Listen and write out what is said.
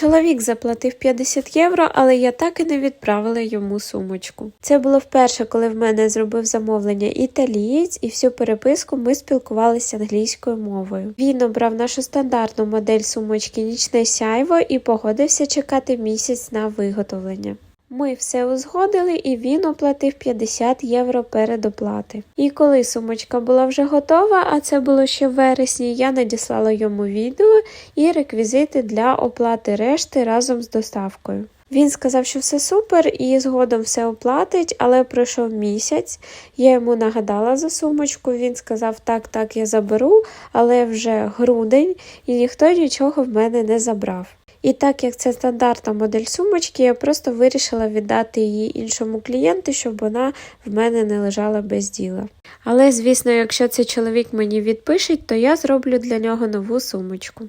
Чоловік заплатив 50 євро, але я так і не відправила йому сумочку. Це було вперше, коли в мене зробив замовлення італієць, і всю переписку ми спілкувалися англійською мовою. Він обрав нашу стандартну модель сумочки Нічне сяйво і погодився чекати місяць на виготовлення. Ми все узгодили, і він оплатив 50 євро передоплати. І коли сумочка була вже готова, а це було ще в вересні, я надіслала йому відео і реквізити для оплати решти разом з доставкою. Він сказав, що все супер і згодом все оплатить, але пройшов місяць. Я йому нагадала за сумочку. Він сказав, так, так, я заберу, але вже грудень і ніхто нічого в мене не забрав. І так як це стандартна модель сумочки, я просто вирішила віддати її іншому клієнту, щоб вона в мене не лежала без діла. Але, звісно, якщо цей чоловік мені відпишеть, то я зроблю для нього нову сумочку.